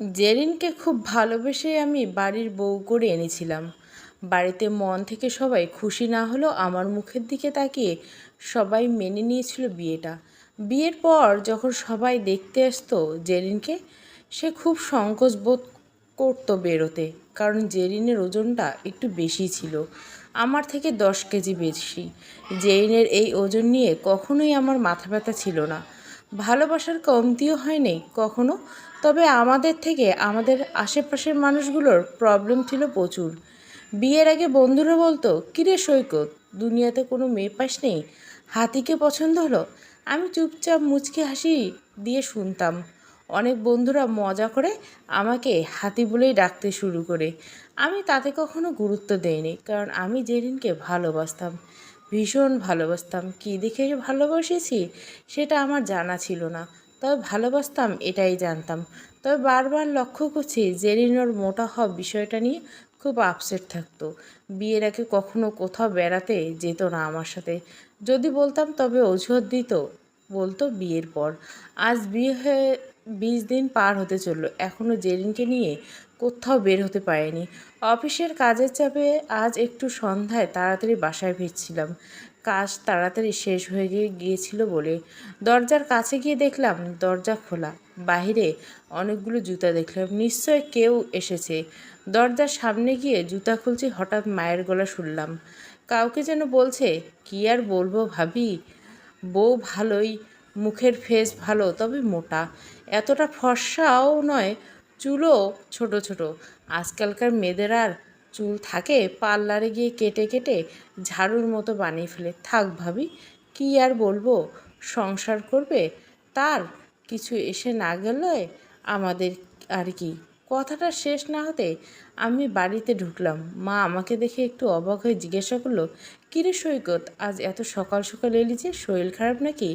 জেরিনকে খুব ভালোবেসে আমি বাড়ির বউ করে এনেছিলাম। বাড়িতে মন থেকে সবাই খুশি না হলেও আমার মুখের দিকে তাকিয়ে সবাই মেনে নিয়েছিল বিয়েটা। বিয়ের পর যখন সবাই দেখতে আসতো জেরিনকে, সে খুব সংকোচ বোধ করতো বেরোতে, কারণ জেরিনের ওজনটা একটু বেশি ছিল, আমার থেকে দশ কেজি বেশি। জেরিনের এই ওজন নিয়ে কখনোই আমার মাথা ব্যথা ছিল না। ভালোবাসার কমতিও হয়নি, কখনো তবে আমাদের থেকে আমাদের আশেপাশের মানুষগুলোর প্রবলেম ছিল প্রচুর। বিয়ের আগে বন্ধুরা বলতো, কিরে সৈকত, দুনিয়াতে কোনো মেয়ে পাস নেই? হাতিকে পছন্দ হলো? আমি চুপচাপ মুচকি হাসি দিয়ে শুনতাম। অনেক বন্ধুরা মজা করে আমাকে হাতি বলেই ডাকতে শুরু করে। আমি তাতে কখনো গুরুত্ব দেইনি, কারণ আমি জেরিনকে ভালোবাসতাম। ভীষণ ভালোবাসতাম। কী দেখে ভালোবাসেছি সেটা আমার জানা ছিল না। তবে ভালোবাসতাম, এটাই জানতাম। তবে বারবার লক্ষ্য করছি জেরিনোর মোটা হওয়া বিষয়টা নিয়ে খুব আপসেট থাকতো। বিয়ের আগে কখনো কোথাও বেড়াতে যেত না আমার সাথে। যদি বলতাম তবে অজুহাত দিত, বলতো বিয়ের পর। আজ বিয়ে হয়ে বিশ দিন পার হতে চলল এখনও জেরিনকে নিয়ে কোথাও বের হতে পারেনি। অফিসের কাজের চাপে আজ একটু সন্ধ্যায় তাড়াতাড়ি বাসায় ফিরছিলাম। কাজ তাড়াতাড়ি শেষ হয়ে গিয়ে গিয়েছিল বলে দরজার কাছে গিয়ে দেখলাম দরজা খোলা। বাহিরে অনেকগুলো জুতা দেখলাম। নিশ্চয় কেউ এসেছে। দরজার সামনে গিয়ে জুতা খুলছি, হঠাৎ মায়ের গলা শুনলাম। কাউকে যেন বলছে, কি আর বলব ভাবি? বউ ভালোই, মুখের ফেস ভালো, তবে মোটা। এতটা ফর্সাও নয়, চুলও ছোট ছোট। আজকালকার মেয়েদের আর চুল থাকে, পার্লারে গিয়ে কেটে কেটে ঝাড়ুর মতো বানিয়ে ফেলে। থাক ভাবি, কি আর বলব? সংসার করবে? তার কিছু এসে না গেলে আমাদের আর কি। কথাটা শেষ না হতে আমি বাড়িতে ঢুকলাম। মা আমাকে দেখে একটু অবাক হয়ে জিজ্ঞাসা করল, কিরে সৈকত, আজ এত সকাল সকাল এলি যে, শরীর খারাপ নাকি?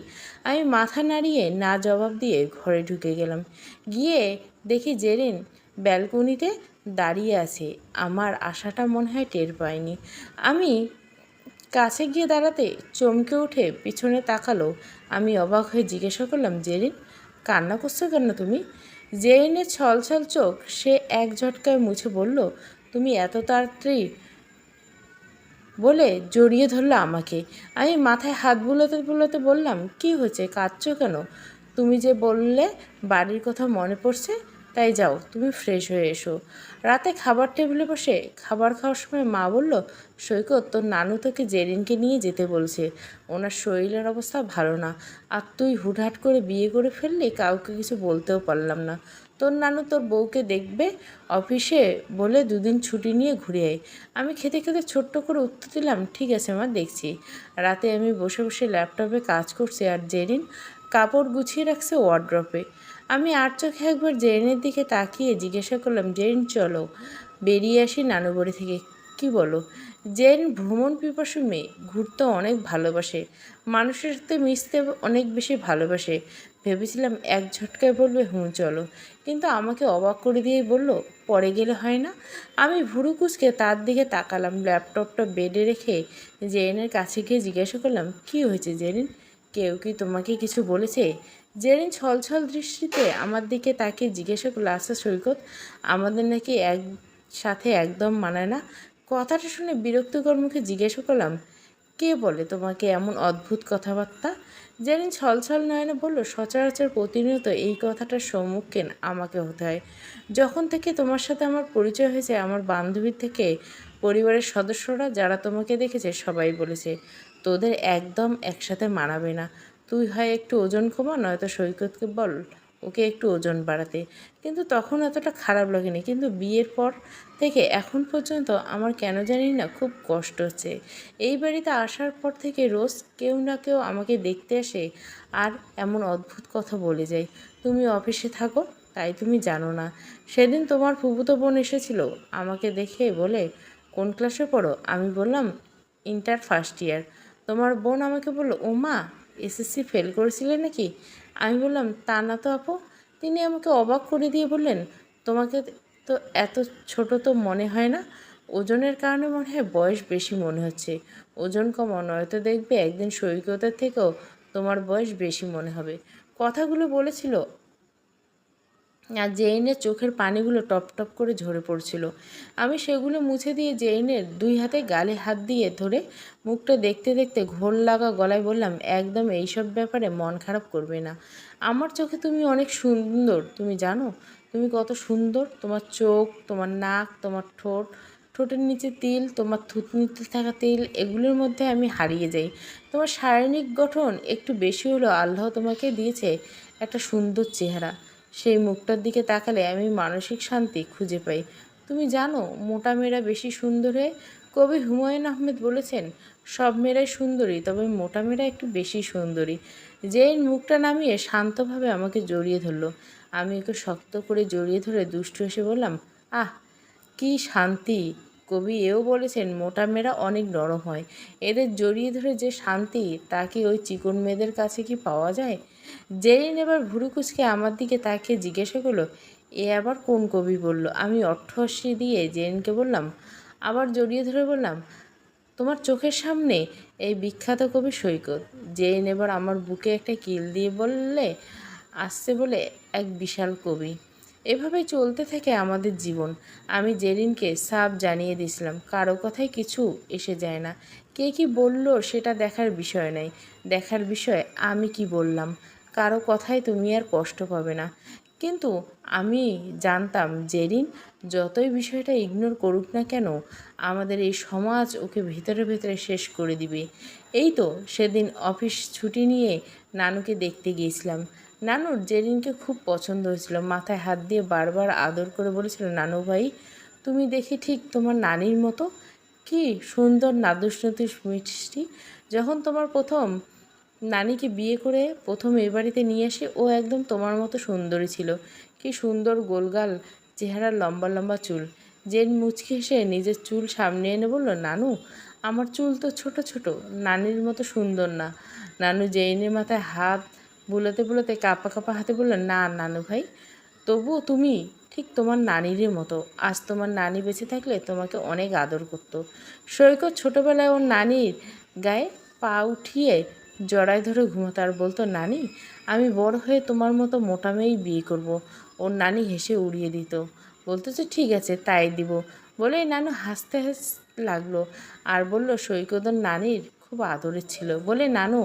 আমি মাথা নাড়িয়ে না জবাব দিয়ে ঘরে ঢুকে গেলাম। গিয়ে দেখি জেরিন ব্যালকনিতে দাঁড়িয়ে আছে। আমার আশাটা মনে হয় টের পায়নি। আমি কাছে গিয়ে দাঁড়াতে চমকে উঠে পিছনে তাকালো। আমি অবাক হয়ে জিজ্ঞাসা করলাম, জেরিন, কান্না করছ কেন তুমি? জেরিনের ছল ছল চোখ সে এক ঝটকায় মুছে বলল, তুমি এত তাড়াতাড়ি বলে জড়িয়ে ধরলো আমাকে। আমি মাথায় হাত বুলোতে বুলোতে বললাম, কি হয়েছে? কাঁদছো কেন? তুমি যে বললে বাড়ির কথা মনে পড়ছে তাই যাও, তুমি ফ্রেশ হয়ে এসো। রাতে খাবার টেবিলে বসে খাবার খাওয়ার সময় মা বলল, সৈকত, তোর নানু তোকে জেরিনকে নিয়ে যেতে বলছে। ওনার শরীরের অবস্থা ভালো না। আর তুই হুটহাট করে বিয়ে করে ফেললি, কাউকে কিছু বলতেও পারলাম না। তোর নানু তোর বউকে দেখবে, অফিসে বলে দুদিন ছুটি নিয়ে ঘুরে আয়। আমি খেতে খেতে ছোট্ট করে উত্তর দিলাম, ঠিক আছে মা, দেখছি। রাতে আমি বসে বসে ল্যাপটপে কাজ করছি আর জেরিন কাপড় গুছিয়ে রাখছে ওয়ার্ড্রপে আমি আর চোখে একবার জেরিনের দিকে তাকিয়ে জিজ্ঞাসা করলাম, জেরিন, চলো। বেরিয়ে আসি নানু বাড়ি থেকে। কি বলো? জেন ভ্রমণ পিপাসু মেয়ে, ঘুরতে অনেক ভালোবাসে। মানুষের সাথে মিশতে অনেক বেশি ভালোবাসে। ভেবেছিলাম এক ঝটকায় বলবে হুঁ চলো। কিন্তু আমাকে অবাক করে দিয়ে বলল, পরে গেলে হয় না? আমি ভুরু কুচকে তার দিকে তাকালাম, ল্যাপটপটা বেডে রেখে জেরিনের কাছে গিয়ে জিজ্ঞাসা করলাম, কি হয়েছে জেরিন? কেউ কি তোমাকে কিছু বলেছে? জেরিন ছলছল দৃষ্টিতে আমার দিকে তাকে জিজ্ঞাসা করল আচ্ছা সৈকত, আমাদের নাকি এক সাথে একদম মানায় না? কথাটা শুনে বিরক্তিকর মুখে জিজ্ঞাসা করলাম, কে বলে তোমাকে এমন অদ্ভুত কথাবার্তা? জেরিন ছলছল নয়নে বলল, সচরাচর প্রতিনিয়ত এই কথাটার সম্মুখীন আমাকে হতে হয়। যখন থেকে তোমার সাথে আমার পরিচয় হয়েছে, আমার বান্ধবীর থেকে পরিবারের সদস্যরা যারা তোমাকে দেখেছে সবাই বলেছে, তোদের একদম একসাথে মানাবে না। তুই হয় একটু ওজন কমা নয়তো সৈকতকে বল ওকে একটু ওজন বাড়াতে। কিন্তু তখন এতটা খারাপ লাগেনি। কিন্তু বিয়ের পর থেকে এখন পর্যন্ত আমার কেন জানি না খুব কষ্ট হচ্ছে। এই বাড়িতে আসার পর থেকে রোজ কেউ না কেউ আমাকে দেখতে আসে আর এমন অদ্ভুত কথা বলে যায়। তুমি অফিসে থাকো, তাই তুমি জানো না। সেদিন তোমার ফুফুতো বোন এসেছিল আমাকে দেখে বলে, কোন ক্লাসে পড়ো? আমি বললাম ইন্টার ফার্স্ট ইয়ার তোমার বোন আমাকে বলল ও মা এসএসসি ফেল করেছিলে নাকি? আমি বললাম, তা না তো আপু। তিনি আমাকে অবাক করে দিয়ে বললেন, তোমাকে তো এত ছোট তো মনে হয় না? ওজনের কারণে মনে হয় বয়স বেশি মনে হচ্ছে। ওজন কমাও নয়তো দেখবে একদিন সৈকতের থেকেও তোমার বয়স বেশি মনে হবে। কথাগুলো বলেছিল আর জেইনের চোখের পানিগুলো টপ টপ করে ঝরে পড়ছিল। আমি সেগুলো মুছে দিয়ে জেইনের দুই হাতে গালে হাত দিয়ে ধরে মুখটা দেখতে দেখতে ঘোর লাগা গলায় বললাম, একদম এইসব ব্যাপারে মন খারাপ করবে না। আমার চোখে তুমি অনেক সুন্দর, তুমি জানো? তুমি কত সুন্দর। তোমার চোখ, তোমার নাক, তোমার ঠোঁট, ঠোঁটের নিচে তিল, তোমার থুতনিতে থাকা তিল, এগুলোর মধ্যে আমি হারিয়ে যাই। তোমার শারীরিক গঠন একটু বেশি হলেও আল্লাহ তোমাকে দিয়েছে একটা সুন্দর চেহারা। সেই মুখটার দিকে তাকালে আমি মানসিক শান্তি খুঁজে পাই। তুমি জানো, মোটা মেয়েরা বেশি সুন্দর হয়ে, কবি হুমায়ুন আহমেদ বলেছেন, সব মেয়েরাই সুন্দরী, তবে মোটা মেয়েরা একটু বেশি সুন্দরী। যেই মুখটা নামিয়ে শান্তভাবে আমাকে জড়িয়ে ধরলো, আমি ওকে শক্ত করে জড়িয়ে ধরে দুষ্টু এসে বললাম, আহ, কি শান্তি কবি এও বলেছেন, মোটা মেয়েরা অনেক নরম হয়। এদের জড়িয়ে ধরে যে শান্তি, তা কি ওই চিকন মেয়েদের কাছে কি পাওয়া যায়? জেরিন এবার ভুরুকুচকে আমার দিকে তাকিয়ে জিজ্ঞাসা করল, এ আবার কোন কবি বলল? আমি অর্থহস্যি দিয়ে জেরিনকে বললাম, আবার জড়িয়ে ধরে বললাম, তোমার চোখের সামনে এই বিখ্যাত কবি সৈকত। জেরিন এবার আমার বুকে একটা কিল দিয়ে বললে, আসছে বলে এক বিশাল কবি। এভাবেই চলতে থাকে আমাদের জীবন। আমি জেরিনকে সাফ জানিয়ে দিয়েছিলাম, কারও কথায় কিছু এসে যায় না। কে কি বলল সেটা দেখার বিষয় নাই। দেখার বিষয় আমি কি বললাম? কারও কথায় তুমি আর কষ্ট পাবে না। কিন্তু আমি জানতাম, জেরিন যতই বিষয়টা ইগনোর করুক না কেন, আমাদের এই সমাজ ওকে ভেতরে ভেতরে শেষ করে দিবে। এই তো সেদিন অফিস ছুটি নিয়ে নানুকে দেখতে গিয়েছিলাম। নানুর জেরিনকে খুব পছন্দ হয়েছিল। মাথায় হাত দিয়ে বারবার আদর করে বলেছিল, নানু ভাই, তুমি দেখি ঠিক তোমার নানির মতো? কি সুন্দর নাদুস নতুস মিষ্টি। যখন তোমার প্রথম নানিকে বিয়ে করে প্রথম এ বাড়িতে নিয়ে আসে, ও একদম তোমার মতো সুন্দরী ছিল। কি সুন্দর গোলগাল চেহারার লম্বা লম্বা চুল। জেন মুচকি হেসে নিজের চুল সামনে এনে বলল, নানু, আমার চুল তো ছোট ছোট, নানির মতো সুন্দর না। নানু জেইনের মাথায় হাত বুলাতে বুলাতে কাপা কাপা হাতে বলল না নানু ভাই তবুও তুমি ঠিক তোমার নানিরই মতো। আজ তোমার নানি বেঁচে থাকলে তোমাকে অনেক আদর করতো। সৈকত ছোটোবেলায় ওর নানির গায়ে পা উঠিয়ে জড়ায় ধরে ঘুমোতো আর বলতো, নানি, আমি বড় হয়ে তোমার মতো মোটা মেয়েই বিয়ে করব। ওর নানি হেসে উড়িয়ে দিত। বলতো যে, ঠিক আছে, তাই দিব। বলে নানু হাসতে হাসতে লাগল। আর বলল, সৈকতর নানির খুব আদরের ছিল। বলে, নানু,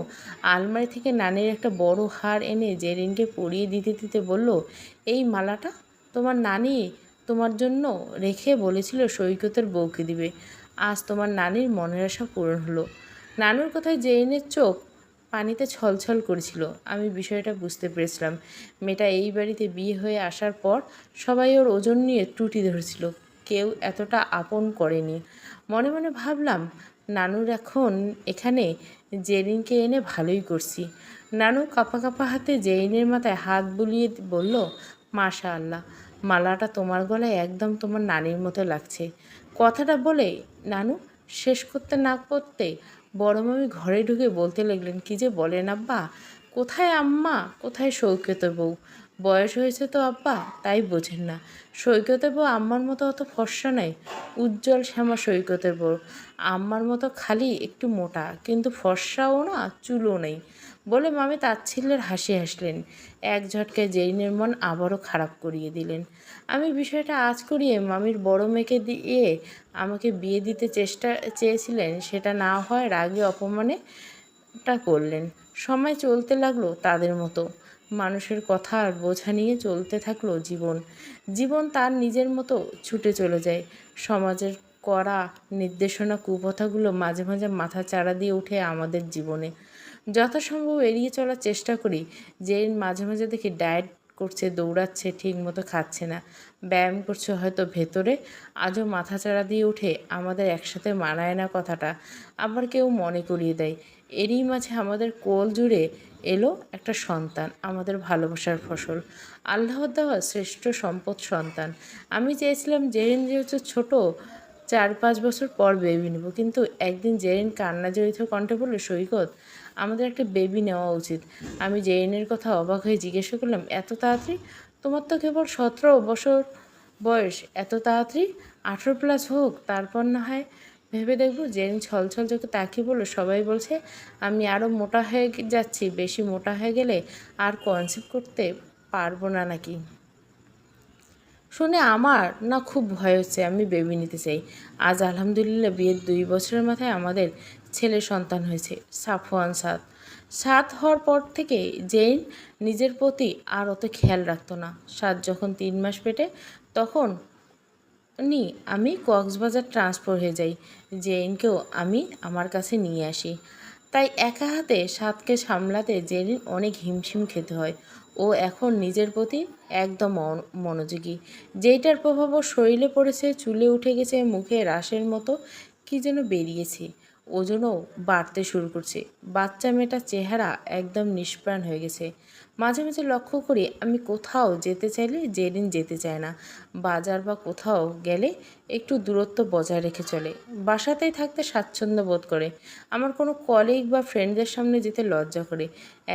আলমারি থেকে নানির একটা বড় হার এনে জেরিনকে পরিয়ে দিতে দিতে বলল, এই মালাটা তোমার নানি তোমার জন্য রেখে বলেছিল সৈকতের বউকে দিবে। আজ তোমার নানির মনের আশা পূরণ হলো নানুর কথায় জেরিনের চোখ পানিতে ছলছল করেছিল। আমি বিষয়টা বুঝতে পেরেছিলাম। মেয়েটা এই বাড়িতে বিয়ে হয়ে আসার পর সবাই ওর ওজন নিয়ে ত্রুটি ধরেছিল। কেউ এতটা আপন করেনি। মনে মনে ভাবলাম নানুর এখন এখানে জেরিনকে এনে ভালোই করছি। নানু কাপা কাপা হাতে জেরিনের মাথায় হাত বুলিয়ে বলল মাশা আল্লাহ মালাটা তোমার গলায় একদম তোমার নানির মতো লাগছে। কথাটা বলে নানু শেষ করতে না করতে বড় মামি ঘরে ঢুকে বলতে লাগলেন, কি যে বলেন আব্বা, কোথায় আম্মা, কোথায় সৌক্যতের বউ? বয়স হয়েছে তো আব্বা, তাই বোঝেন না। সৈকতের বউ আম্মার মতো অত ফর্সা নেই, উজ্জ্বল শ্যামা সৈকতের বউ। আম্মার মতো খালি একটু মোটা, কিন্তু ফর্সাও না, চুলও নেই। বলে মামি তাচ্ছিল্যের হাসি হাসলেন। এক ঝটকায় জেইনের মন আবারও খারাপ করিয়ে দিলেন। আমি বিষয়টা আজ করিয়ে মামির বড় মেয়েকে দিয়ে আমাকে বিয়ে দিতে চেষ্টা চেয়েছিলেন, সেটা না হয় রাগে অপমানে টা করলেন। সময় চলতে লাগল তাদের মতো। মানুষের কথা আর বোঝা নিয়ে চলতে থাকল জীবন। জীবন তার নিজের মতো ছুটে চলে যায়। সমাজের করা নির্দেশনা কুপথাগুলো মাঝে মাঝে মাথা চাড়া দিয়ে উঠে আমাদের জীবনে। যথাসম্ভব এড়িয়ে চলার চেষ্টা করি। যে মাঝে মাঝে দেখি ডায়েট করছে, দৌড়াচ্ছে ঠিক মতো খাচ্ছে না। ব্যায়াম করছে হয়তো ভেতরে। আজও মাথা চাড়া দিয়ে উঠে আমাদের একসাথে মানায় না কথাটা। আবার কেউ মনে করিয়ে দেয়। এরই মাঝে আমাদের কোল জুড়ে এলো একটা সন্তান, আমাদের ভালোবাসার ফসল। আল্লাহ দেওয়া শ্রেষ্ঠ সম্পদ সন্তান। আমি চেয়েছিলাম জেরিন যেহেতু ছোট, চার পাঁচ বছর পর বেবি নেব। কিন্তু একদিন জেরিন কান্না জড়িত কণ্ঠে বলল, সৈকত, আমাদের একটা বেবি নেওয়া উচিত। আমি জেরিনের কথা অবাক হয়ে জিজ্ঞাসা করলাম, এত তাড়াতাড়ি? তোমার তো কেবল সতেরো বছর বয়স। এত তাড়াতাড়ি? আঠেরো প্লাস হোক, তারপর না হয় ভেবে দেখব জেরিন ছলছল চোখে তাকিয়ে বলল, সবাই বলছে, আমি আরও মোটা হয়ে যাচ্ছি, বেশি মোটা হয়ে গেলে আর কনসেপ্ট করতে পারব না নাকি? শুনে আমার না খুব ভয় হচ্ছে, আমি বেবি নিতে চাই। আজ আলহামদুলিল্লাহ বিয়ের দুই বছরের মাথায় আমাদের ছেলে সন্তান হয়েছে, সাফওয়ান সাদ। সাত হওয়ার পর থেকে জেইন নিজের প্রতি আর অত খেয়াল রাখতো না। সাত যখন তিন মাস পেটে, তখন নি, আমি কক্সবাজার ট্রান্সফার হয়ে যাই। জেরিনকেও আমি আমার কাছে নিয়ে আসি। তাই একা হাতে সাতকে সামলাতে জেরিন অনেক হিমশিম খেতে হয়। ও এখন নিজের প্রতি একদম মনোযোগী। যেইটার প্রভাব ওর শরীরে পড়েছে, চুলে উঠে গেছে, মুখে রাশের মতো কি যেন বেরিয়েছে, ওজনও বাড়তে শুরু করছে। বাচ্চা মেয়েটার চেহারা একদম নিষ্প্রাণ হয়ে গেছে। মাঝে মাঝে লক্ষ্য করি আমি কোথাও যেতে চাইলে জেরিন যেতে চায় না। বাজার বা কোথাও গেলে একটু দূরত্ব বজায় রেখে চলে। বাসাতেই থাকতে স্বাচ্ছন্দ্য বোধ করে। আমার কোনো কলিগ বা ফ্রেন্ডদের সামনে যেতে লজ্জা করে।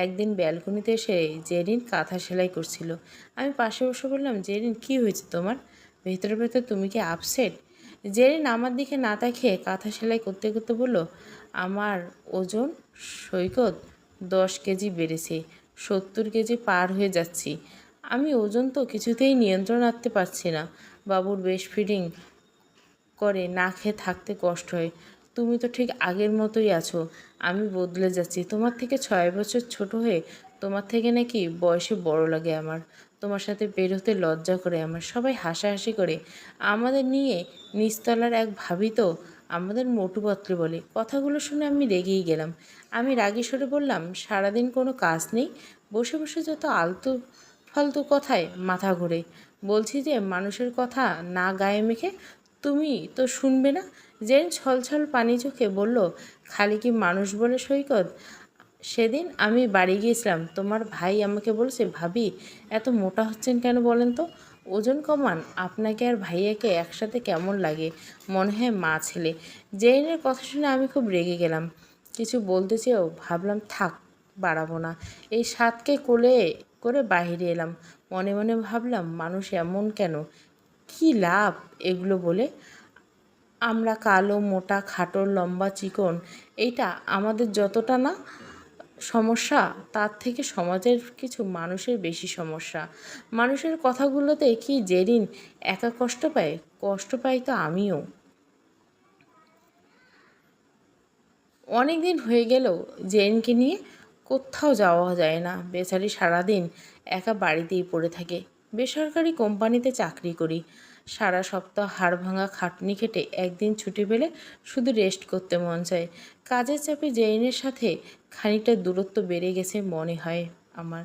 একদিন ব্যালকনিতে এসে জেরিন কাঁথা সেলাই করছিল। আমি পাশে বসে বললাম জেরিন কি হয়েছে তোমার? ভেতরে ভেতরে তুমি কি আপসেট জেরিন আমার দিকে না তাকিয়ে কাঁথা সেলাই করতে করতে বলল, আমার ওজন সৈকত দশ কেজি বেড়েছে। সত্তর কেজি পার হয়ে যাচ্ছি। আমি ওজন তো কিছুতেই নিয়ন্ত্রণ রাখতে পারছি না। বাবুর বেশ ফিডিং করে না খেয়ে থাকতে কষ্ট হয়। তুমি তো ঠিক আগের মতোই আছো। আমি বদলে যাচ্ছি। তোমার থেকে ছয় বছর ছোট হয়ে তোমার থেকে নাকি বয়সে বড় লাগে আমার। তোমার সাথে বের হতে লজ্জা করে আমার। সবাই হাসাহাসি করে। আমাদের নিয়ে নিচতলার এক ভাবি তো আমাদের মোটু পাত্রী বলে, কথাগুলো শুনে আমি রেগেই গেলাম। আমি রাগী সরে বললাম, সারাদিন কোনো কাজ নেই? বসে বসে যত আলতু ফালতু কথায় মাথা ঘোরে। বলছি যে, মানুষের কথা না গায়ে মেখে তুমি তো শুনবে না? জেন ছলছল পানি চোখে বলল, খালি কি মানুষ বলে সৈকত? সেদিন আমি বাড়ি গিয়েছিলাম। তোমার ভাই আমাকে বলছে, ভাবি, এত মোটা হচ্ছেন কেন বলেন তো? ওজন কমান, আপনাকে আর ভাইয়াকে একসাথে কেমন লাগে? মনে হয় মা ছেলে। জেইনের কথা শুনে আমি খুব রেগে গেলাম। কিছু বলতে চেয়েও ভাবলাম, থাক, বাড়াবো না। এই সাতকে কোলে করে বাইরে এলাম। মনে মনে ভাবলাম, মানুষ এমন কেন? কি লাভ এগুলো বলে? আমরা কালো, মোটা খাটো লম্বা, চিকন, এইটা আমাদের যতটা না সমস্যা, তার থেকে সমাজের কিছু মানুষের বেশি সমস্যা। মানুষের কথাগুলোতে কি জেরিন একা কষ্ট পায়? কষ্ট পাই তো আমিও। অনেক দিন হয়ে গেলেও জেনকে নিয়ে কোথাও যাওয়া যায় না। বেচারি সারাদিন একা বাড়িতেই পড়ে থাকে। বেসরকারি কোম্পানিতে চাকরি করি। সারা সপ্তাহ হাড় ভাঙা খাটনি খেটে একদিন ছুটি পেলে শুধু রেস্ট করতে মন চায়। কাজের চাপে জেইনের সাথে খানিকটা দূরত্ব বেড়ে গেছে মনে হয় আমার।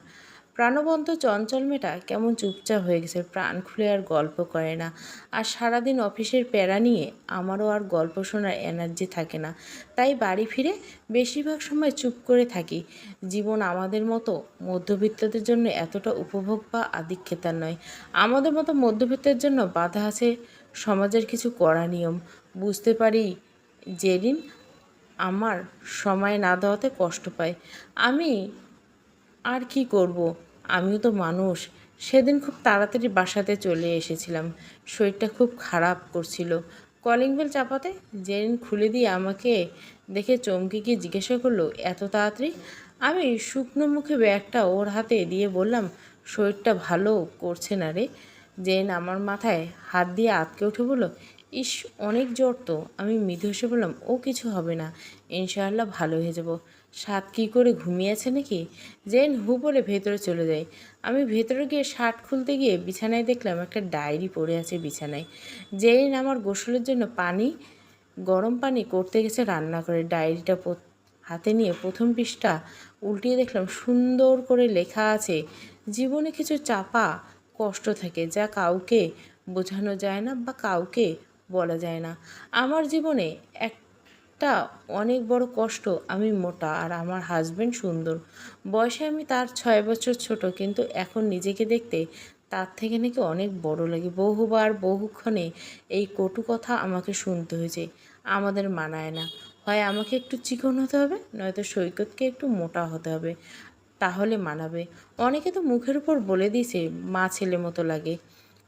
প্রাণবন্ত চঞ্চল মেয়েটা কেমন চুপচাপ হয়ে গেছে, প্রাণ খুলে আর গল্প করে না। আর সারাদিন অফিসের প্যারা নিয়ে আমারও আর গল্প শোনার এনার্জি থাকে না। তাই বাড়ি ফিরে বেশিরভাগ সময় চুপ করে থাকি। জীবন আমাদের মতো মধ্যবিত্তদের জন্য এতটা উপভোগ বা আধিক্যতার নয়। আমাদের মতো মধ্যবিত্তের জন্য বাধা আছে সমাজের কিছু কড়া নিয়ম। বুঝতে পারি যেদিন আমার সময় না দেওয়াতে কষ্ট পায়। আমি আর কি করব? আমিও তো মানুষ। সেদিন খুব তাড়াতাড়ি বাসাতে চলে এসেছিলাম। শরীরটা খুব খারাপ করছিল। কলিং বেল চাপাতে জেরিন খুলে দিয়ে আমাকে দেখে চমকে গিয়ে জিজ্ঞাসা করল, এত তাড়াতাড়ি? আমি শুকনো মুখে ব্যাগটা ওর হাতে দিয়ে বললাম, শরীরটা ভালো করছে না রে। জেন আমার মাথায় হাত দিয়ে আটকে উঠে বলল, ইস, অনেক জ্বর তো। আমি মৃদু হেসে বললাম, ও কিছু হবে না। ইনশাআল্লাহ ভালো হয়ে যাব। সাত কী করে ঘুমিয়েছে নাকি? জেন হু বলে ভেতরে চলে যায়। আমি ভেতরে গিয়ে শার্ট খুলতে গিয়ে বিছানায় দেখলাম একটা ডায়েরি পড়ে আছে বিছানায়। জেন আমার গোসলের জন্য পানি, গরম পানি করতে গেছে রান্না করে। ডায়েরিটা হাতে নিয়ে প্রথম পৃষ্ঠা উল্টিয়ে দেখলাম, সুন্দর করে লেখা আছে, জীবনে কিছু চাপা কষ্ট থাকে যা কাউকে বোঝানো যায় না বা কাউকে বলা যায় না। আমার জীবনে একটা অনেক বড় কষ্ট। আমি মোটা আর আমার হাজবেন্ড সুন্দর। বয়সে আমি তার ছয় বছর ছোট, কিন্তু এখন নিজেকে দেখতে তার থেকে নাকি অনেক বড় লাগে। বহুবার, বহুক্ষণে এই কটু কথা আমাকে শুনতে হয়েছে। আমাদের মানায় না। হয় আমাকে একটু চিকন হতে হবে, নয়তো সৈকতকে একটু মোটা হতে হবে। তাহলে মানাবে। অনেকে তো মুখের উপর বলে দিয়েছে, মা ছেলে মতো লাগে।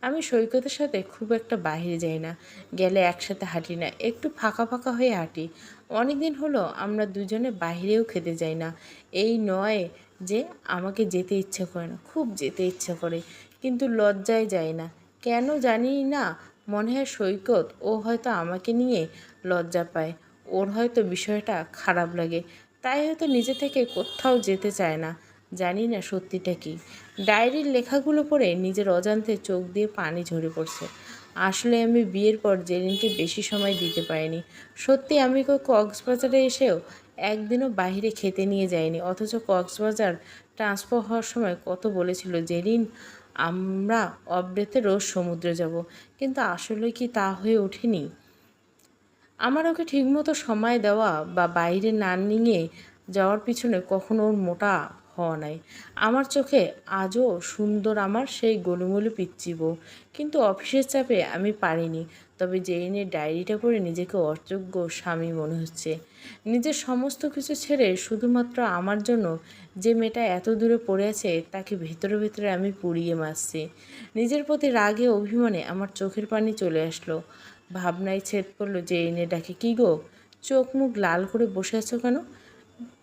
আমি সৈকতের সাথে খুব একটা বাইরে যাই না। গেলে একসাথে হাঁটি না, একটু ফাঁকা ফাঁকা হয়ে হাঁটি। অনেক দিন হলো আমরা দুজনে বাইরেও খেতে যাই না। এই নয় যে আমাকে যেতে ইচ্ছে করে না, খুব যেতে ইচ্ছে করে, কিন্তু লজ্জায় যায় না। কেন জানি না, মনে হয় সৈকত, ও হয়তো আমাকে নিয়ে লজ্জা পায়। ওর হয়তো বিষয়টা খারাপ লাগে, তাই হয়তো নিজে থেকে কোথাও যেতে চায় না। জানি না সত্যিটা কি। ডায়েরির লেখাগুলো পড়ে নিজের অজান্তে চোখ দিয়ে পানি ঝরে পড়ছে। আসলে আমি বিয়ের পর জেরিনকে বেশি সময় দিতে পারিনি। সত্যি আমি কক্সবাজারে এসেও একদিনও বাইরে খেতে নিয়ে যাইনি। অথচ কক্সবাজার ট্রান্সফার হওয়ার সময় কত বলেছিল, জেরিন, আমরা অব্রেতে রোজ সমুদ্রে যাব। কিন্তু আসলে কি তা হয়ে ওঠেনি? আমার ওকে ঠিকমতো সময় দেওয়া বা বাইরে না নিয়ে যাওয়ার পিছনে কখনো ওর মোটা হওয়া নাই। আমার চোখে আজও সুন্দর আমার সেই গোলুমলু পিচ্ছি বউ। কিন্তু অফিসের চাপে আমি পারিনি। তবে জেইনের ডায়েরিটা পড়ে নিজেকে অযোগ্য স্বামী মনে হচ্ছে। নিজের সমস্ত কিছু ছেড়ে শুধুমাত্র আমার জন্য যে মেয়েটা এত দূরে পড়ে আছে, তাকে ভেতরে ভেতরে আমি পুড়িয়ে মারছি। নিজের প্রতি রাগে অভিমানে আমার চোখের পানি চলে আসলো। ভাবনায় ছেদ পড়ল যে এনে ডাকে, কী গো? চোখ মুখ লাল করে বসে আছো কেন?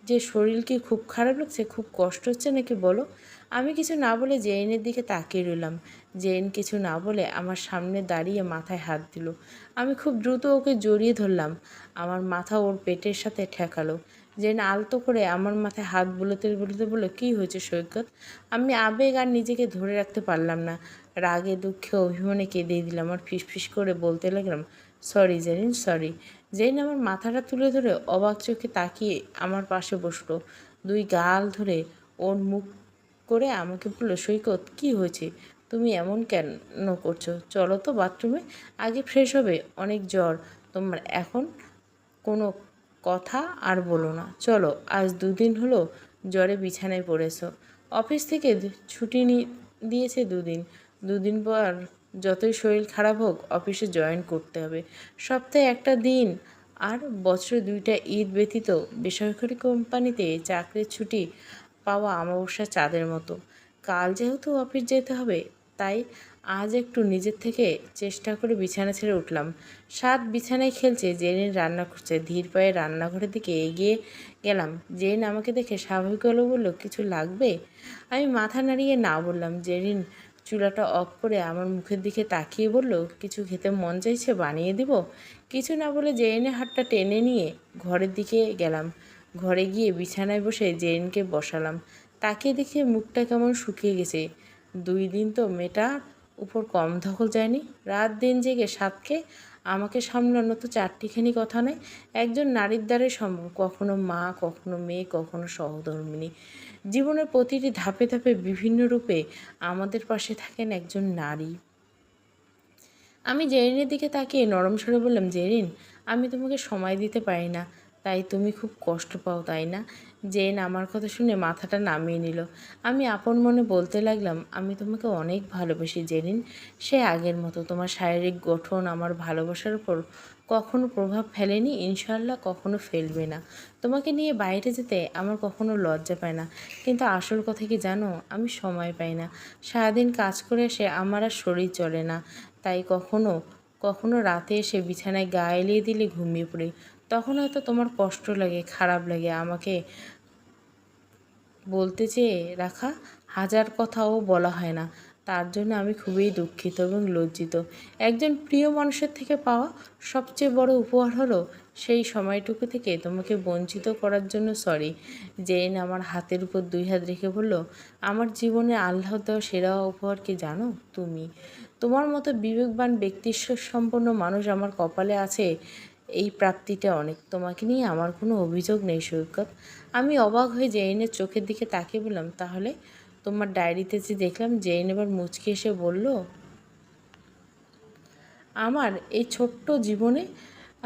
যে শরীর কি খুব খারাপ লাগছে, খুব কষ্ট হচ্ছে নাকি বলো? আমি কিছু না বলে জেইনের দিকে তাকিয়ে রইলাম। জেইন কিছু না বলে আমার সামনে দাঁড়িয়ে মাথায় হাত দিল। আমি খুব দ্রুত ওকে জড়িয়ে ধরলাম। আমার মাথা ওর পেটের সাথে ঠেকালো। জেন আলতো করে আমার মাথায় হাত বুলোতে বুলোতে বলল, কী হয়েছে সৈকত? আমি আবেগ আর নিজেকে ধরে রাখতে পারলাম না। রাগে দুঃখে অভিমানে কেঁদে দিলাম। আর ফিসফিস করে বলতে লাগলাম, সরি জেরিন সরি। জেন আমার মাথাটা তুলে ধরে অবাক চোখে তাকিয়ে আমার পাশে বসল। দুই গাল ধরে ওর মুখ করে আমাকে বলল, সৈকত, কি হয়েছে? তুমি এমন কেন করছ? চলো তো বাথরুমে, আগে ফ্রেশ হবে, অনেক জ্বর। তোমার এখন কোনো কথা আর বলো না। চলো, আজ দুদিন হলো জ্বরে বিছানায় পড়েছো। অফিস থেকে ছুটি নি, দিয়েছে দুদিন। দুদিন পর যতই শরীর খারাপ হোক, অফিসে জয়েন করতে হবে। সপ্তাহে একটা দিন আর বছরে দুইটা ঈদ ব্যতীত বেসরকারি কোম্পানিতে চাকরির ছুটি পাওয়া অমাবস্যা চাঁদের মতো। কাল যেহেতু অফিস যেতে হবে, তাই আজ একটু নিজের থেকে চেষ্টা করে বিছানা ছেড়ে উঠলাম। সাত বিছানায় খেলছে জেরিন রান্না করছে। ধীর পায়ে রান্নাঘরের দিকে এগিয়ে গেলাম। জেরিন আমাকে দেখে স্বাভাবিক হলো বলল, কিছু লাগবে? আমি মাথা নাড়িয়ে না বললাম, জেরিন চুলাটা অফ করে আমার মুখের দিকে তাকিয়ে বলল, কিছু খেতে মন চাইছে বানিয়ে দিব? কিছু না বলে জেরিনের হাতটা টেনে নিয়ে ঘরের দিকে গেলাম। ঘরে গিয়ে বিছানায় বসে জেরিনকে বসালাম। তাকে দেখে মুখটা কেমন শুকিয়ে গেছে। দুই দিন তো মেয়েটার উপর কম দখল যায়নি। রাত দিন জেগে সাতকে আমাকে সামলানো তো চারটিখানি কথা নয়। একজন নারীর দ্বারাই সম্ভব। কখনো মা, কখনো মেয়ে, কখনো সহধর্মিনী। জীবনের প্রতিটি ধাপে ধাপে বিভিন্ন রূপে আমাদের পাশে থাকেন একজন নারী। আমি জেরিনের দিকে তাকিয়ে নরম সরে বললাম, জেরিন, আমি তোমাকে সময় দিতে পারি না। তাই তুমি খুব কষ্ট পাও, তাই না? জেন আমার কথা শুনে মাথাটা নামিয়ে নিল। আমি আপন মনে বলতে লাগলাম, আমি তোমাকে অনেক ভালোবাসি, জেরিন। সে আগের মতো। তোমার শারীরিক গঠন, আমার ভালোবাসার উপর কখনো প্রভাব ফেলেনি ইনশাল্লাহ কখনো ফেলবে না। তোমাকে নিয়ে বাইরে যেতে আমার কখনো লজ্জা পায় না। কিন্তু আসল কথা কি জানো? আমি সময় পাই না। সারাদিন কাজ করে এসে আমার আর শরীর চলে না। তাই কখনো কখনো রাতে এসে বিছানায় গা এলিয়ে দিলে ঘুমিয়ে পড়ি। তখন হয়তো তোমার কষ্ট লাগে, খারাপ লাগে। আমাকে বলতে চেয়ে রাখা, হাজার কথাও বলা হয় না। তার জন্য আমি খুবই দুঃখিত এবং লজ্জিত। একজন প্রিয় মানুষের থেকে পাওয়া সবচেয়ে বড় উপহার হলো সেই সময়টুকু থেকে তোমাকে বঞ্চিত করার জন্য সরি জেন আমার হাতের উপর দুই হাত রেখে বলল, আমার জীবনে আল্লাহ দেওয়া সেরা উপহার কি জানো তুমি? তোমার মতো বিবেকবান ব্যক্তিত্ব সম্পন্ন মানুষ আমার কপালে আছে। এই প্রাপ্তিটা অনেক। তোমাকে নিয়ে আমার কোনো অভিযোগ নেই, সৈকত। আমি অবাক হয়ে জেইনের চোখের দিকে তাকিয়ে বললাম, তাহলে তোমার ডায়েরিতে যে দেখলাম, জেইন এবার মুচকে এসে বলল, আমার এই ছোট্ট জীবনে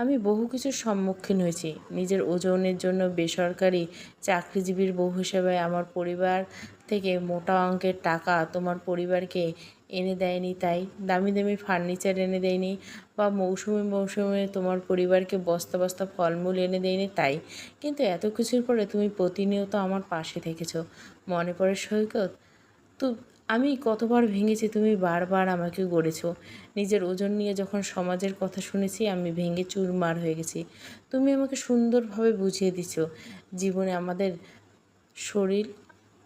আমি বহু কিছুর সম্মুখীন হয়েছি। নিজের ওজনের জন্য বেসরকারি চাকরিজীবীর বহু হিসেবে আমার পরিবার থেকে মোটা অঙ্কের টাকা তোমার পরিবারকে এনে দেয়নি, তাই দামি দামি ফার্নিচার এনে দেয়নি বা মৌসুমে মৌসুমে তোমার পরিবারকে বস্তা বস্তা ফলমূল এনে দেয়নি, তাই। কিন্তু এত কিছুর পরে তুমি প্রতিনিয়ত আমার পাশে থেকেছ। মনে পড়ে সৈকত, তো, আমি কতবার ভেঙেছি, তুমি বারবার আমাকে গড়েছ। নিজের ওজন নিয়ে যখন সমাজের কথা শুনেছি, আমি ভেঙে চুরমার হয়ে গেছি। তুমি আমাকে সুন্দরভাবে বুঝিয়ে দিছ। জীবনে আমাদের শরীর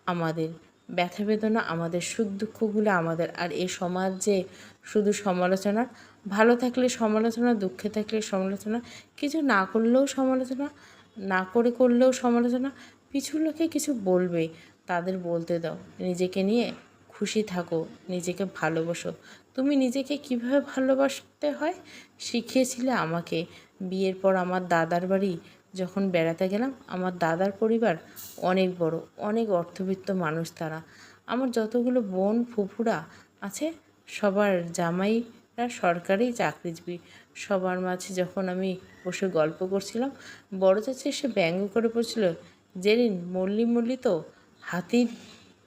আমাদের। ব্যথা বেদনা, আমাদের সুখ দুঃখগুলো আমাদের। আর এই সমাজ যে শুধু সমালোচনা, ভালো থাকলে সমালোচনা, দুঃখে থাকলে সমালোচনা, কিছু না করলেও সমালোচনা, না করে করলেও সমালোচনা পিছু লোকে কিছু বলবে তাদের বলতে দাও। নিজেকে নিয়ে খুশি থাকো, নিজেকে ভালোবাসো। তুমি নিজেকে কীভাবে ভালোবাসতে হয়? শিখিয়েছিলে আমাকে। বিয়ের পর আমার দাদার বাড়ি যখন বেড়াতে গেলাম, আমার দাদার পরিবার অনেক বড়, অনেক অর্থবিত্ত মানুষ তারা। আমার যতগুলো বোন, ফুফুরা আছে, সবার জামাইরা সরকারি চাকরিজীবী। সবার মাঝে যখন আমি বসে গল্প করছিলাম, বড় চাচি এসে ব্যঙ্গ করে পড়ছিল জেরিন, মল্লি মল্লি তো হাতির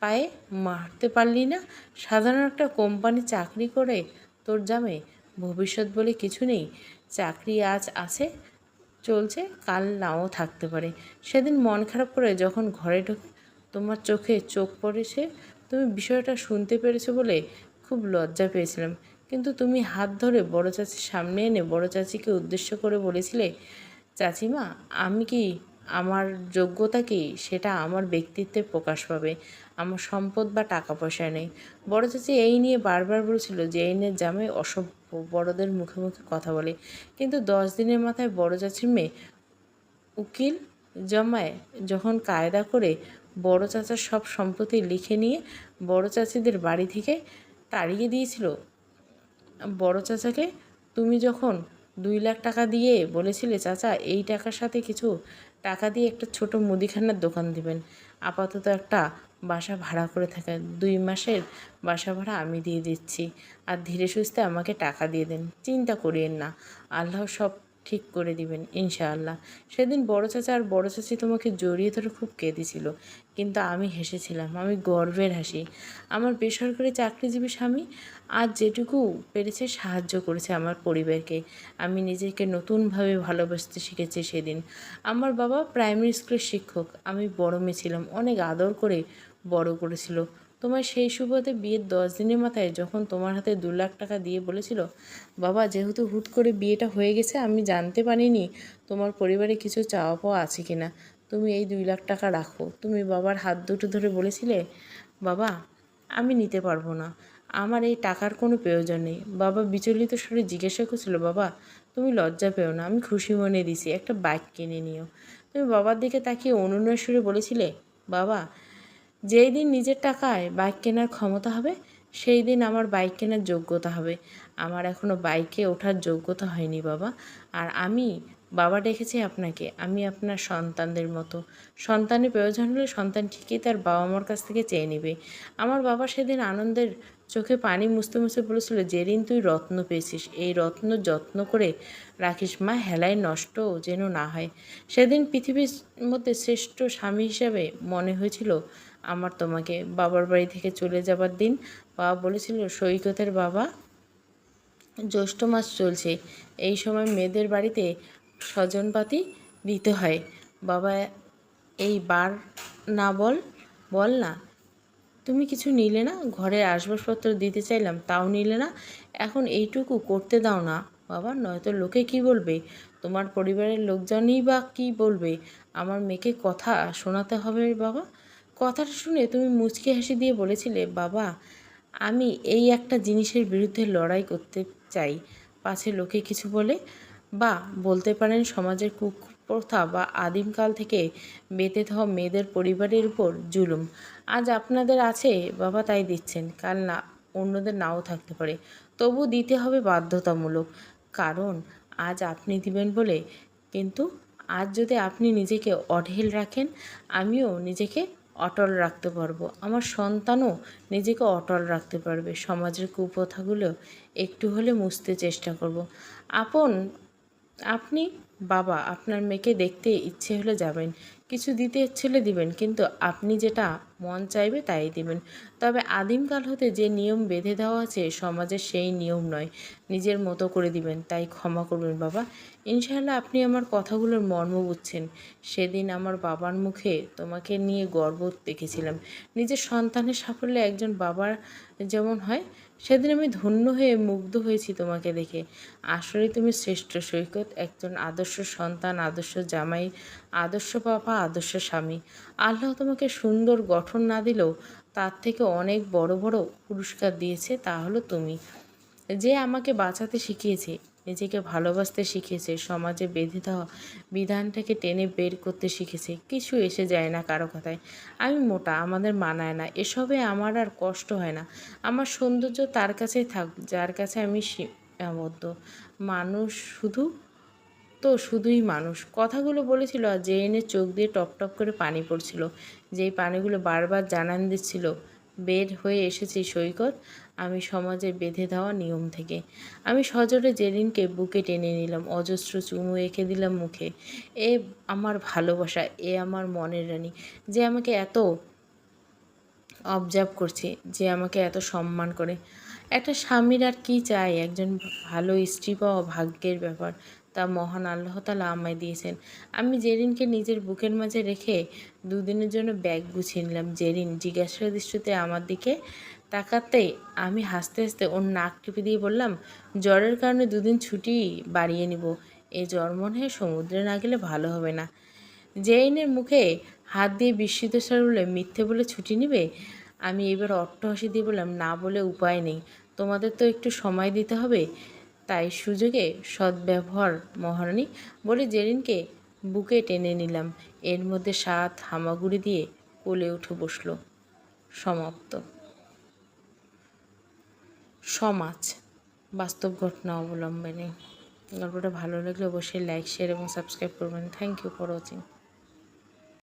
পায়ে মারতে পারলি না, সাধারণ একটা কোম্পানি চাকরি করে তোর জামে ভবিষ্যৎ বলে কিছু নেই। চাকরি আজ আছে চলছে, কাল নাও থাকতে পারে। সেদিন মন খারাপ করে যখন ঘরে ঢোকে, তোমার চোখে চোখ পড়েছে, তুমি বিষয়টা শুনতে পেরেছ বলে খুব লজ্জা পেয়েছিলাম। কিন্তু তুমি হাত ধরে বড় চাচির সামনে এনে বড় চাচিকে উদ্দেশ্য করে বলেছিলে, চাচিমা, আমি কি আমার যোগ্যতা কি? সেটা আমার ব্যক্তিত্বে প্রকাশ পাবে। আমার সম্পদ বা টাকা পয়সা নেই। বড় চাচি এই নিয়ে বারবার বলছিল যে, এই নিয়ে জামাই, অসভ্য বড়দের মুখে মুখে কথা বলে। কিন্তু দশ দিনের মাথায় বড় চাচির মেয়ে উকিল জমায় যখন কায়দা করে বড় চাচার সব সম্পত্তি লিখে নিয়ে বড় চাচিদের বাড়ি থেকে তাড়িয়ে দিয়েছিল, বড় চাচাকে তুমি যখন দুই লাখ টাকা দিয়ে বলেছিলে, চাচা, এই টাকার সাথে কিছু টাকা দিয়ে একটা ছোট মুদিখানার দোকান দিবেন। আপাতত একটা বাসা ভাড়া করে থাকে। দুই মাসের বাসা ভাড়া আমি দিয়ে দিচ্ছি। আর ধীরে সুস্থে আমাকে টাকা দিয়ে দেন। চিন্তা করিয়েন না। আল্লাহ সব ঠিক করে দিবেন, ইনশাআল্লাহ। সেদিন বড় চাচা আর বড় চাচি তোমাকে জড়িয়ে ধরে খুব কেঁদেছিল, কিন্তু আমি হেসেছিলাম, আমি গর্বের হাসি। আমার বেসরকারি চাকরিজীবী স্বামী আজ যেটুকু পেরেছে সাহায্য করেছে আমার পরিবারকে। আমি নিজেকে নতুনভাবে ভালোবাসতে শিখেছি সেদিন। আমার বাবা প্রাইমারি স্কুলের শিক্ষক, আমি বড় মেয়ে ছিলাম, অনেক আদর করে বড় করেছিল। তোমার সেই সুবাদে বিয়ের দশ দিনের মাথায় যখন তোমার হাতে দু লাখ টাকা দিয়ে বলেছিল, বাবা, যেহেতু হুট করে বিয়েটা হয়ে গেছে, আমি জানতে পারিনি তোমার পরিবারে কিছু চাওয়া পাওয়া আছে কি না তুমি এই দুই লাখ টাকা রাখো। তুমি বাবার হাত দুটো ধরে বলেছিলে, বাবা, আমি নিতে পারব না। আমার এই টাকার কোনো প্রয়োজন নেই। বাবা বিচলিত স্বরে জিজ্ঞাসা করছিল, বাবা, তুমি লজ্জা পেও না, আমি খুশি মনে দিছি। একটা বাইক কিনে নিও। তুমি বাবার দিকে তাকিয়ে অনুনয় সুরে বলেছিলে, বাবা যেই দিন নিজের টাকায় বাইক কেনার ক্ষমতা হবে, সেই দিন আমার বাইক কেনার যোগ্যতা হবে। আমার এখনও বাইকে ওঠার যোগ্যতা হয়নি বাবা। আর আমি, বাবা ডেকেছি আপনাকে। আমি আপনার সন্তানদের মতো। সন্তানের প্রয়োজন হলে সন্তান ঠিকই তার বাবা মার কাছ থেকে চেয়ে নেবে। আমার বাবা সেদিন আনন্দের চোখে পানি মুছতে মুছতে বলেছিল, যেদিন তুই রত্ন পেয়েছিস, এই রত্ন যত্ন করে রাখিস মা হেলায় নষ্ট যেন না হয়। সেদিন পৃথিবীর মধ্যে শ্রেষ্ঠ স্বামী হিসাবে মনে হয়েছিল আমার তোমাকে বাবার বাড়ি থেকে চলে যাবার দিন। বাবা বলেছিল, সৈকতের বাবা, জ্যৈষ্ঠ মাস চলছে, এই সময় মেয়েদের বাড়িতে স্বজনপাতি দিতে হয়। বাবা, এই বার না বল বল না। তুমি কিছু নিলে না? ঘরে আসবাবপত্র দিতে চাইলাম, তাও নিলে না। এখন এইটুকু করতে দাও না। বাবা, নয়তো লোকে কি বলবে? তোমার পরিবারের লোকজনই বা কি বলবে? আমার মেয়েকে কথা শোনাতে হবে বাবা। কথাটা শুনে তুমি মুচকি হাসি দিয়ে বলেছিলে, বাবা, আমি এই একটা জিনিসের বিরুদ্ধে লড়াই করতে চাই। পাছে লোকে কিছু বলে, বা, বলতে পারেন সমাজের কুপ্রথা বা আদিমকাল থেকে বেঁধে থাকা মেয়েদের পরিবারের উপর জুলুম। আজ আপনাদের আছে, বাবা তাই দিচ্ছেন, কাল না, অন্যদের নাও থাকতে পারে। তবু দিতে হবে বাধ্যতামূলক। কারণ, আজ আপনি দিবেন বলে, কিন্তু আজ যদি আপনি নিজেকে অঢেল রাখেন, আমিও নিজেকে অটল রাখতে পারব। আমার সন্তানও নিজেকে অটল রাখতে পারবে। সমাজের কুপ্রথাগুলো একটু হলে মুছতে চেষ্টা করব। আপন, আপনি বাবা, আপনার মেয়েকে দেখতে ইচ্ছে হলে যাবেন। কিছু দিতে হলে দিবেন, কিন্তু আপনি যেটা মন চাইবে তাই দিবেন। তবে আদিমকাল হতে যে নিয়ম বেঁধে দেওয়া আছে সমাজের সেই নিয়ম নয়। নিজের মতো করে দিবেন, তাই ক্ষমা করবেন বাবা। ইনশাআল্লাহ আপনি আমার কথাগুলোর মর্ম বুঝছেন। সেদিন আমার বাবার মুখে তোমাকে নিয়ে গর্ব দেখেছিলাম। নিজের সন্তানের সাফল্যে একজন বাবার যেমন হয় সেদিন আমি ধন্য হয়ে মুগ্ধ হয়েছি তোমাকে দেখে। আসলে তুমি শ্রেষ্ঠ সৈকত, একজন আদর্শ সন্তান, আদর্শ জামাই, আদর্শ বাবা, আদর্শ স্বামী। আল্লাহ তোমাকে সুন্দর গঠন না দিলেও তার থেকে অনেক বড় বড় পুরস্কার দিয়েছে তা হলো তুমি। যে আমাকে বাঁচাতে শিখিয়েছে নিজেকে ভালোবাসতে শিখেছে, সমাজে বেঁধে দেওয়া বিধানটাকে টেনে বের করতে শিখেছে, কিছু এসে যায় না কারও কথায়। আমি মোটা, আমাদের মানায় না, এসবে আমার আর কষ্ট হয় না। আমার সৌন্দর্য তার কাছেই থাক, যার কাছে আমি সীমাবদ্ধ মানুষ শুধু, তো শুধুই মানুষ। কথাগুলো বলেছিল আর জেএনের চোখ দিয়ে টপ টপ করে পানি পড়ছিল। যেই পানিগুলো বারবার জানান দিচ্ছিল বের হয়ে এসেছি সৈকত। আমি সমাজে বেঁধে দেওয়া নিয়ম থেকে। আমি সজোরে জেরিনকে বুকে টেনে নিলাম, অজস্র চুমু এঁকে দিলাম মুখে। এ আমার ভালোবাসা, এ আমার মনের রানী, যে আমাকে এত অবজার্ভ করছে, যে আমাকে এত সম্মান করে। একটা স্বামীর আর কি চাই? একজন ভালো স্ত্রী পাওয়া ভাগ্যের ব্যাপার। তা মহান আল্লাহ তালা আমায় দিয়েছেন। আমি জেরিনকে নিজের বুকের মাঝে রেখে দুদিনের জন্য ব্যাগ গুছিয়ে নিলাম। জেরিন জিজ্ঞাসা দৃষ্টিতে আমার দিকে তাকাতে আমি হাসতে হাসতে ওর নাক টিপে দিয়ে বললাম, জ্বরের কারণে দুদিন ছুটি বাড়িয়ে নিব। এই জ্বর মনে হয় সমুদ্রে না গেলে ভালো হবে না। জেইনের মুখে হাত দিয়ে বিস্মিত স্বর বলে মিথ্যে বলে ছুটি নেবে? আমি এবার অট্টহাসি দিয়ে বললাম, না বলে উপায় নেই। তোমাদের তো একটু সময় দিতে হবে। তাই সুযোগে সদ্ব্যবহার মহারানী বলে জেরিনকে বুকে টেনে নিলাম। এর মধ্যে সাত হামাগুড়ি দিয়ে কোলে উঠে বসল। সমাপ্ত। সমাজ। বাস্তব ঘটনা অবলম্বনে। গল্পটা ভালো লাগলে অবশ্যই লাইক শেয়ার এবং সাবস্ক্রাইব করবেন। Thank you for watching